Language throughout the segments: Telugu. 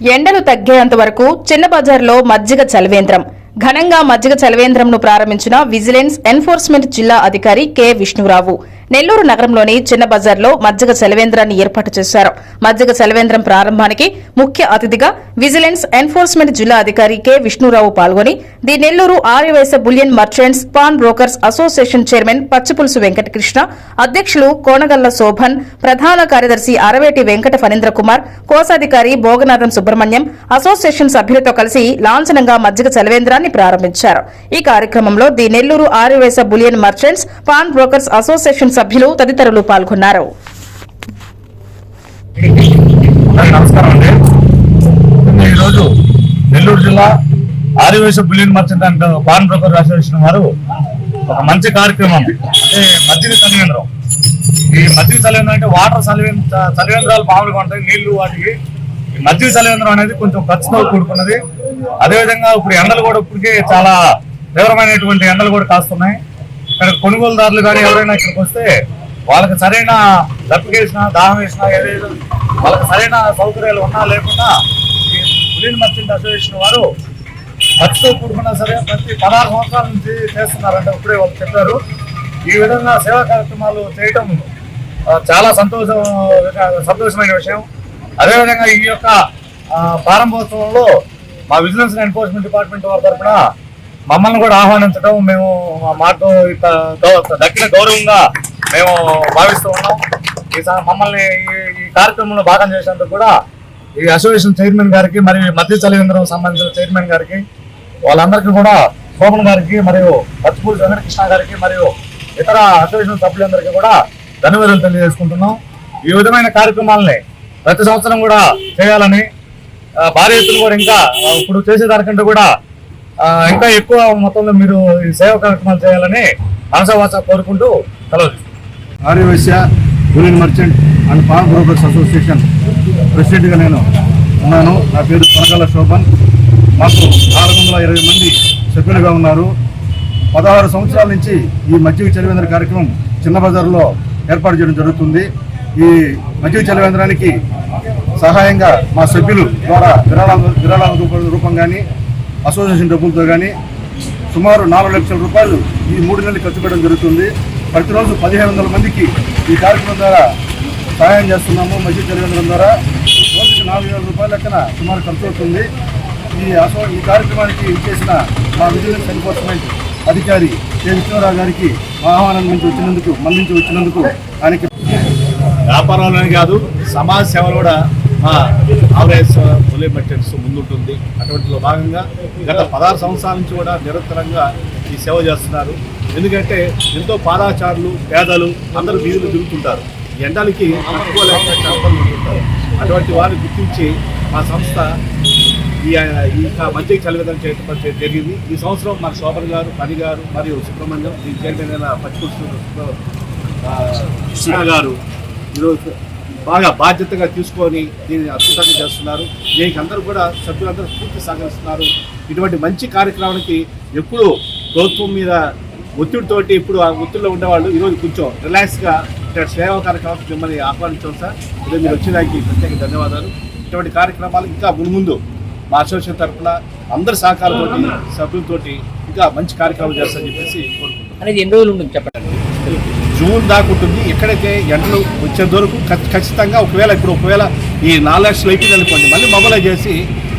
ఎండలు తగ్గేంత వరకు చిన్న బజార్లో మజ్జిగ చలవేంద్రం. ఘనంగా మజ్జిగ చలవేంద్రంను ప్రారంభించిన విజిలెన్స్ ఎన్ఫోర్స్మెంట్ జిల్లా అధికారి కె. విష్ణురావు. నెల్లూరు నగరంలోని చిన్న బజార్లో మజ్జిగ సెలవేంద్రాన్ని ఏర్పాటు చేశారు. మజ్జిగ సెలవేంద్రం ప్రారంభానికి ముఖ్య అతిథిగా విజిలెన్స్ ఎన్ఫోర్స్మెంట్ జిల్లా అధికారి కె. విష్ణురావు పాల్గొని the Nellore Arya Vysya bullion merchants pawn brokers association chairman Pachchipulusu Venkatakrishna అధ్యక్షులు కోనగల్ల శోభన్ ప్రధాన కార్యదర్శి అరవేటి వెంకట ఫణీంద్ర కుమార్ కోశాధికారి భోగనాథం సుబ్రహ్మణ్యం అసోసియేషన్ సభ్యులతో కలిసి లాంఛనంగా మజ్జిగ సెలవేంద్రాన్ని ప్రారంభించారు. ఈ కార్యక్రమంలో the Nellore Aryavaishya bullion merchants pawn brokers association సభ్యులు తదితరులు పాల్గొన్నారు. నమస్కారం అండి ఈరోజు నెల్లూరు జిల్లా ఆదివేశ bullion merchant and pawn broker association వారు ఒక మంచి కార్యక్రమం అంటే మజ్జిగ చలివేంద్రం ఈ మజ్జిగ చలివేంద్రం అంటే వాటర్ చలివేంద్ర చలివేంద్రాలు మామూలుగా ఉంటాయి నీళ్ళు వాటికి. ఈ మజ్జిగ చలివేంద్రం అనేది కొంచెం ఖర్చుతో కూడుకున్నది. అదేవిధంగా ఇప్పుడు ఎండలు కూడా ఇప్పటికే చాలా తీవ్రమైనటువంటి ఎండలు కూడా కాస్తున్నాయి. ఇక్కడ కొనుగోలుదారులు కానీ ఎవరైనా ఇక్కడికి వస్తే వాళ్ళకి సరైన దప్పికేసిన దాహం వేసినా ఏదైనా వాళ్ళకి సరైన సౌకర్యాలు ఉన్నా లేకుండా ఈ పులిన్ మర్చెంట్ అసోసియేషన్ వారు ఖర్చుతో కూడుకున్నా సరే ప్రతి పదహారు సంవత్సరాల నుంచి చేస్తున్నారంటే. ఇప్పుడే వాళ్ళు చెప్పారు. ఈ విధంగా సేవా కార్యక్రమాలు చేయటం చాలా సంతోషం సంతోషమైన విషయం. అదేవిధంగా ఈ యొక్క ప్రారంభోత్సవంలో మా విజిలెన్స్ అండ్ ఎన్ఫోర్స్మెంట్ డిపార్ట్మెంట్ వారి తరఫున మమ్మల్ని కూడా ఆహ్వానించడం మేము మా- మాకు ఇంత దక్కిన గౌరవంగా మేము భావిస్తూ ఉన్నాం. ఈ మమ్మల్ని ఈ- ఈ కార్యక్రమంలో భాగం చేసినందుకు కూడా ఈ అసోసియేషన్ చైర్మన్ గారికి మరియు మధ్య చలివేంద్రం సంబంధించిన చైర్మన్ గారికి వాళ్ళందరికీ కూడా శోభన్ గారికి మరియు పచ్చిపూడి వెంకటకృష్ణ గారికి మరియు ఇతర అసోసియేషన్ సభ్యులందరికీ కూడా ధన్యవాదాలు తెలియజేసుకుంటున్నాం. ఈ విధమైన కార్యక్రమాలని ప్రతి సంవత్సరం కూడా చేయాలని భారీ ఎత్తున కూడా ఇంకా ఆ, ఇప్పుడు చేసేదానికంటే కూడా ఇంకా ఎక్కువ మొత్తంలో మీరు ఈ సేవ కార్యక్రమాలు చేయాలని మనసవాస కోరుకుంటూ సెలవు తీసుకుంటున్నాను. Aryavaishya union merchant and pawn brokers association ప్రెసిడెంట్గా నేను ఉన్నాను. నా పేరు కొనగల శోభన్. మాకు నాలుగు వందల ఇరవై మంది సభ్యులుగా ఉన్నారు. పదహారు సంవత్సరాల నుంచి ఈ మజ్జిగ చలివేంద్ర కార్యక్రమం చిన్న బజార్లో ఏర్పాటు చేయడం జరుగుతుంది. ఈ మజ్జిగ చలివేంద్రానికి సహాయంగా మా సభ్యులు ద్వారా విరాళాల విరాళాల రూపం కానీ అసోసియేషన్ డబ్బులతో కానీ సుమారు నాలుగు లక్షల రూపాయలు ఈ మూడు నెలలు ఖర్చు పెట్టడం జరుగుతుంది. ప్రతిరోజు పదిహేను వందల మందికి ఈ కార్యక్రమం ద్వారా సహాయం చేస్తున్నాము. మధ్య కేంద్రం ద్వారా రోజుకి నాలుగు వేల రూపాయల లెక్కన సుమారు ఖర్చు అవుతుంది. ఈ అసో ఈ కార్యక్రమానికి ఇచ్చేసిన మా విజిలెన్స్ ఎన్ఫోర్స్మెంట్ అధికారి కె. విష్ణురావు గారికి ఆహ్వానం నుంచి వచ్చినందుకు మళ్ళీ వచ్చినందుకు ఆయనకి వ్యాపారంలోనే కాదు సమాజ సేవలో కూడా మా బులే మెటెన్స్ ముందుంటుంది. అటువంటిలో భాగంగా గత పదహారు సంవత్సరాల నుంచి కూడా నిరంతరంగా ఈ సేవ చేస్తున్నారు. ఎందుకంటే ఎంతో పాదాచారులు పేదలు అందరూ వీధులు తిరుగుతుంటారు. ఎండలకి తట్టుకోలేక అటువంటి వారిని గుర్తించి మా సంస్థ ఈ ఈ మధ్య చలివేదన చేయడం జరిగింది. ఈ సంవత్సరం మన శోభన్ గారు పని గారు మరియు సుబ్రహ్మణ్యం దీని చైర్మన్ అయిన పచ్చిపురుషులు గారు ఈరోజు బాగా బాధ్యతగా తీసుకొని దీన్ని అద్భుతంగా చేస్తున్నారు. దీనికి అందరూ కూడా సభ్యులందరూ పూర్తి సహకరిస్తున్నారు. ఇటువంటి మంచి కార్యక్రమానికి ఎప్పుడూ ప్రభుత్వం మీద ఒత్తిడితోటి ఇప్పుడు ఆ ఒత్తిడిలో ఉండేవాళ్ళు ఈరోజు కొంచెం రిలాక్స్గా ఇక్కడ సేవా కార్యక్రమం మిమ్మల్ని ఆహ్వానించాం సార్. ఈరోజు మీరు వచ్చేదానికి ప్రత్యేక ధన్యవాదాలు. ఇటువంటి కార్యక్రమాలు ఇంకా మున్ముందు మా అసోసియేషన్ తరఫున అందరి సహకారంతో సభ్యులతోటి ఇంకా మంచి కార్యక్రమం చేస్తారని చెప్పేసి కోరుకుంటున్నాం. అనేది ఎన్ని రోజులు ఉంటుంది చెప్పండి? జూన్ దాకా ఉంటుంది. ఎక్కడైతే ఎండలు వచ్చేంత వరకు ఖచ్చితంగా ఒకవేళ ఇప్పుడు ఒకవేళ ఈ నాలుగు లక్షలు అయిపోయింది అనుకోండి మళ్ళీ మొబైల్ చేసి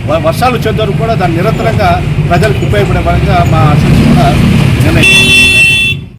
వ- వర్షాలు వచ్చేంత వరకు కూడా దాన్ని నిరంతరంగా ప్రజలకు ఉపయోగపడే పరంగా మా ఆశించి కూడా